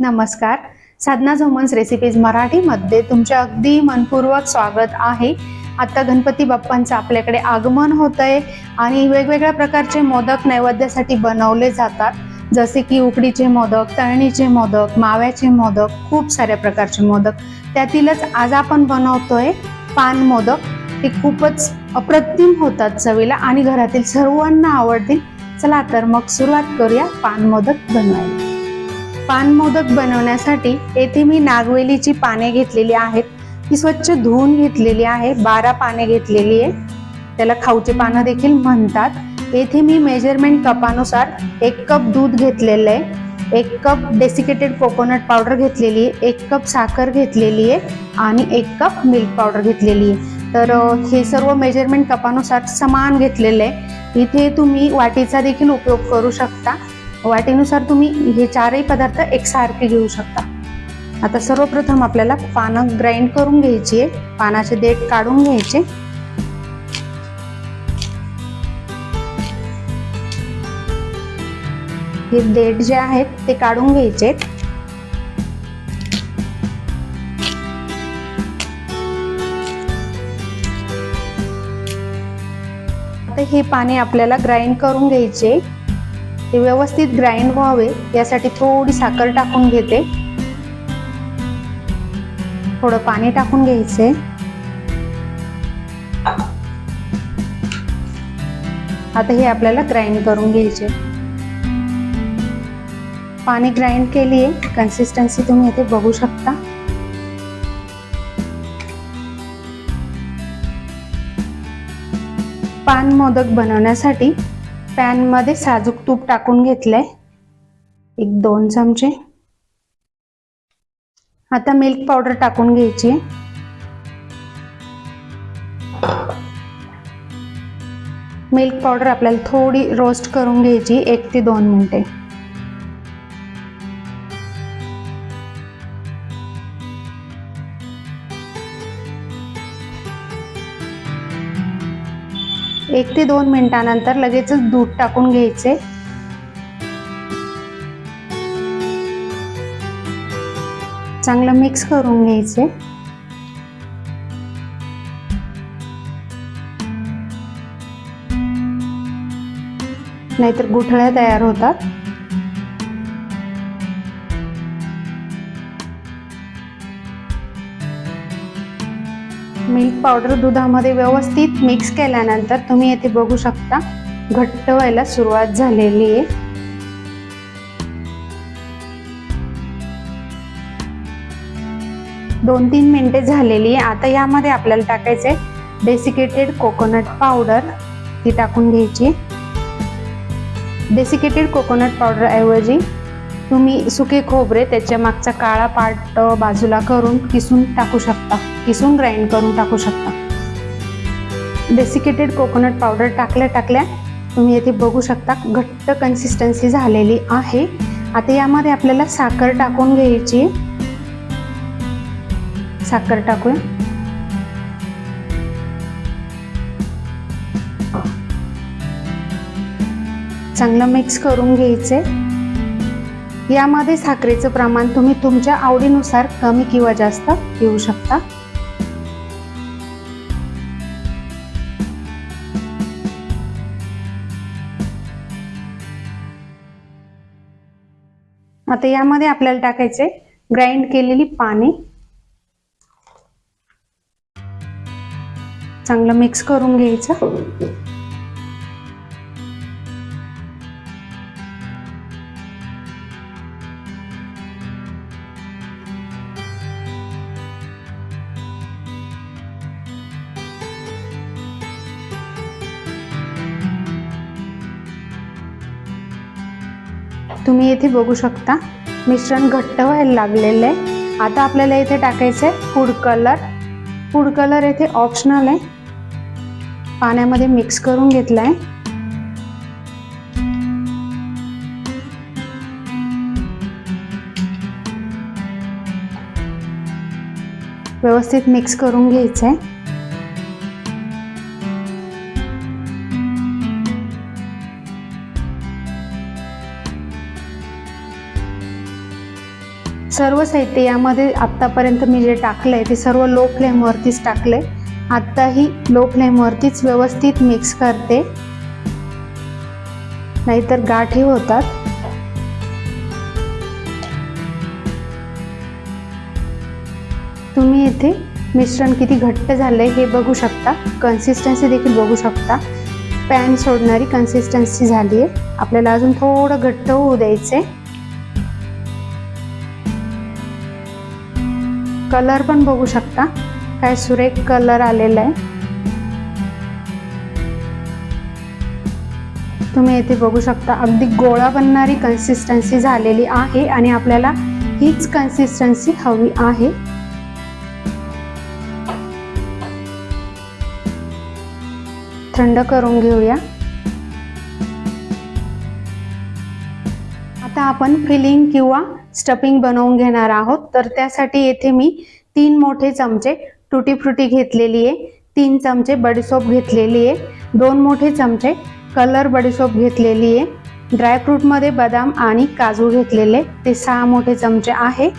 नमस्कार. साधना झोमन्स रेसिपीज मराठीमध्ये तुमचे अगदी मनपूर्वक स्वागत आहे. आता गणपती बाप्पांचं आपल्याकडे आगमन होत आहे आणि वेगवेगळ्या प्रकारचे मोदक नैवेद्यासाठी बनवले जातात. जसे की उकडीचे मोदक तळणीचे मोदक माव्याचे मोदक खूप साऱ्या प्रकारचे मोदक. त्यातीलच आज आपण बनवतोय पान मोदक. ते खूपच अप्रतिम होतात चवीला आणि घरातील सर्वांना आवडतील. चला तर मग सुरुवात करूया पान मोदक बनवायला. पान मोदक बनवण्यासाठी येथे मी नागवेलीची पाने घेतलेली आहेत. ती स्वच्छ धुवून घेतलेली आहे. बारा पाने घेतलेली आहे. त्याला खाऊचे पानं देखील म्हणतात. येथे मी मेजरमेंट कपानुसार एक कप दूध घेतलेलं आहे. एक कप डेसिकेटेड कोकोनट पावडर घेतलेली आहे. एक कप साखर घेतलेली आहे आणि एक कप मिल्क पावडर घेतलेली आहे. तर हे सर्व मेजरमेंट कपानुसार समान घेतलेलं आहे. इथे तुम्ही वाटीचा देखील उपयोग करू शकता. वाटीनुसार तुम्ही हे चारही पदार्थ एकसारखे घेऊ शकता. आता सर्वप्रथम आपल्याला पानं ग्राइंड करून घ्यायची आहे. पानाचे देठ काढून घ्यायचे. हे देठ जे आहेत ते काढून घ्यायचे. आता हे पाणी आपल्याला ग्राइंड करून घ्यायचे. ते व्यवस्थित ग्राइंड व्हावे यासाठी थोडी साखर टाकून घेते. थोडं पाणी टाकून घ्यायचे. आता हे आपल्याला ग्राइंड करून घ्यायचे. पाणी ग्राइंड केली आहे कन्सिस्टन्सी तुम्ही इथे बघू शकता. पान मोदक बनवण्यासाठी पॅनमध्ये साजूक तूप टाकून घेतलंय. एक दोन चमचे. आता मिल्क पावडर टाकून घ्यायची. मिल्क पावडर आपल्याला थोडी रोस्ट करून घ्यायची एक ते दोन मिनिटे. एक ते दोन मिनिटानंतर लगेचच दूध टाकून घ्यायचे. चांगलं मिक्स करून घ्यायचे. नाहीतर गुठळ्या तयार होतात. मिल्क पावडर दुधामध्ये व्यवस्थित मिक्स केल्यानंतर तुम्ही येथे बघू शकता घट्ट व्हायला सुरुवात झालेली आहे. दोन तीन मिनिटे झालेली आहे. आता यामध्ये आपल्याला टाकायचे डेसिकेटेड कोकोनट पावडर ती टाकून घ्यायची. डेसिकेटेड कोकोनट पावडर ऐवजी तुम्ही सुके खोबरे त्याच्या मागचा काळा पार्ट बाजूला करून किसून टाकू शकता. किसून ग्राइंड करून टाकू शकता. डेसिकेटेड कोकोनट पावडर टाकल्या टाकल्या तुम्ही येथे बघू शकता घट्ट कन्सिस्टन्सी झालेली आहे. आता यामध्ये आपल्याला साखर टाकून घ्यायची साखर टाकूया चांगलं मिक्स करून घ्यायचे यामध्ये साखरेचं प्रमाण तुम्ही तुमच्या आवडीनुसार कमी किंवा जास्त घेऊ शकता. आता यामध्ये आपल्याला टाकायचे ग्राइंड केलेली पाने. चांगलं मिक्स करून घ्यायचं. तुम्ही येथे बघू शकता. मिश्रण घट्ट व्हायला लागलेलं आहे. आता आपल्याला इथे टाकायचं आहे फूड कलर फूड कलर येथे ऑप्शनल आहे. पाण्यामध्ये मिक्स करून घेतला आहे. व्यवस्थित मिक्स करून घ्यायचं आहे. सर्व साहित्य यामध्ये आत्तापर्यंत मी जे टाकलं आहे ते सर्व लो फ्लेमवरतीच टाकलं आहे आत्ताही लो फ्लेमवरतीच व्यवस्थित मिक्स करते. नाहीतर गाठी होतात. तुम्ही येथे मिश्रण किती घट्ट झालंय हे बघू शकता. कन्सिस्टन्सी देखील बघू शकता. पॅन सोडणारी कन्सिस्टन्सी झाली आहे आपल्याला अजून थोडं घट्ट होऊ द्यायचं आहे कलर पण बघू शकता. काय सुरेख कलर आलेला आहे. तुम्ही येथे बघू शकता अगदी गोळा बनणारी कन्सिस्टन्सी झालेली आहे आणि आपल्याला हीच कन्सिस्टन्सी हवी आहे. थंड करून घेऊया. आता आपण फिलिंग किंवा स्टफिंग बनवून घेणार आहोत. तर त्यासाठी येथे मी तीन मोठे चमचे टुटी फ्रुटी घेतलेली आहे. तीन चमचे बडीसोप घेतलेली आहे. दोन मोठे चमचे कलर बडीसोप घेतलेली आहे. ड्रायफ्रूटमध्ये बदाम आणि काजू घेतलेले ते सहा मोठे चमचे आहे.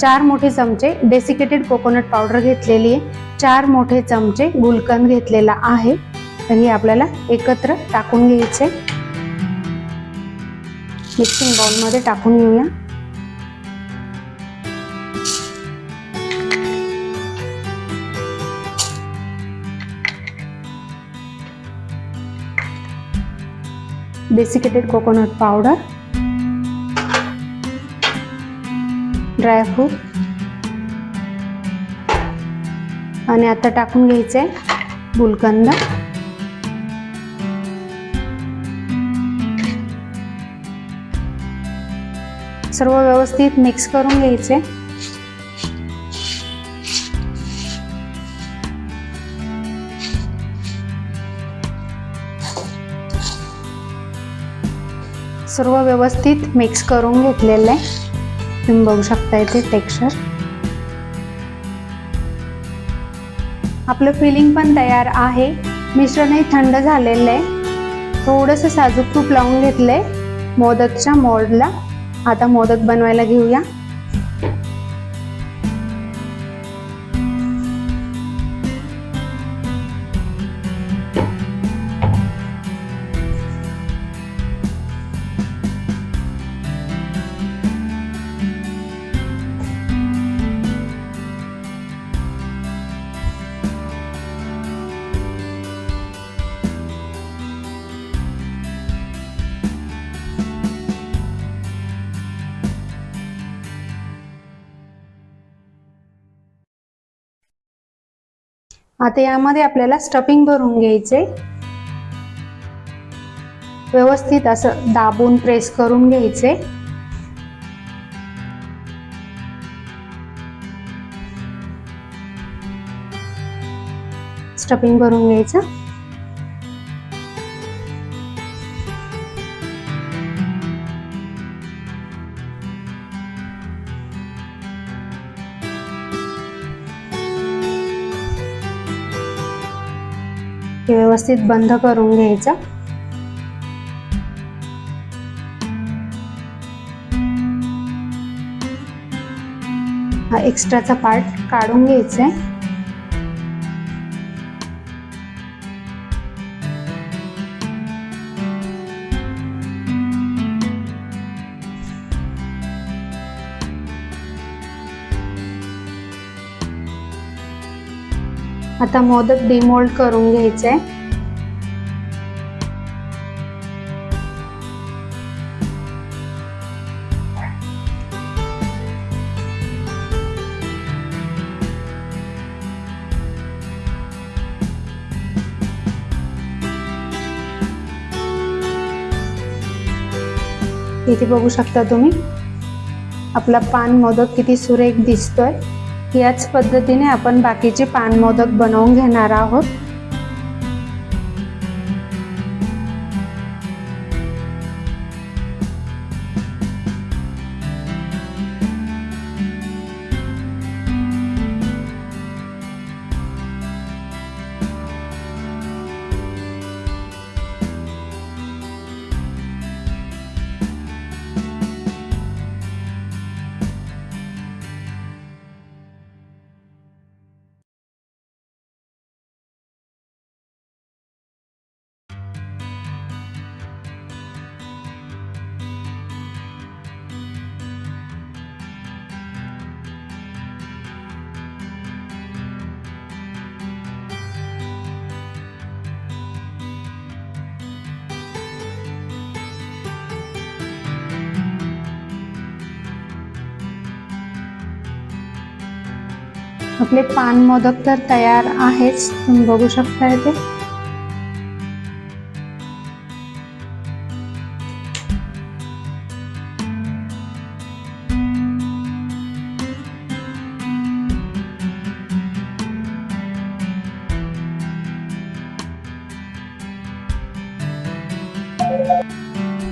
चार मोठे चमचे डेसिकेटेड कोकोनट पावडर घेतलेली आहे. चार मोठे चमचे गुलकंद घेतलेला आहे. तर हे आपल्याला एकत्र टाकून घ्यायचे. मिक्सिंग बाउलमध्ये टाकून घेऊया डेसिकेटेड कोकोनट पावडर ड्रायफ्रूट आणि आता टाकून घ्यायचे गुलकंद. सर्व व्यवस्थित मिक्स करून घ्यायचे. सर्व व्यवस्थित मिक्स करून घेतलेलं आहे. तुम्ही बघू शकता इथे टेक्स्चर आपलं फिलिंग पण तयार आहे. मिश्रणही थंड झालेलं आहे. थोडंसं साजूक तूप लावून घेतलंय. मोदकच्या मोल्डला आता मोदक बनवायला घेऊया. आता यामध्ये आपल्याला स्टफिंग भरून घ्यायचे. व्यवस्थित असं दाबून प्रेस करून घ्यायचे. स्टफिंग भरून घ्यायचं. व्यवस्थित बंद करून घ्यायचं. हा एक्स्ट्राचा पार्ट काढून घ्यायचा आहे आता मोदक डिमोल्ड करून घ्यायचे आहे इथे बघू शकता तुम्ही? आपला पान मोदक किती सुरेख दिसतोय. याच पद्धतीने आपण बाकीचे पान मोदक बनवून घेणार आहोत. आपले पान मोदक तर तयार आहेच. तुम्ही बघू शकता ते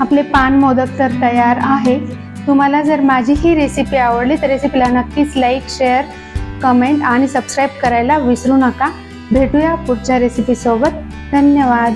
आपले पान मोदक तर तयार आहे. तुम्हाला जर माझी ही रेसिपी आवडली तर रेसिपीला नक्कीच लाईक शेअर कमेंट आणि सबस्क्राईब करायला विसरू नका. भेटूया पुढच्या रेसिपीसोबत धन्यवाद.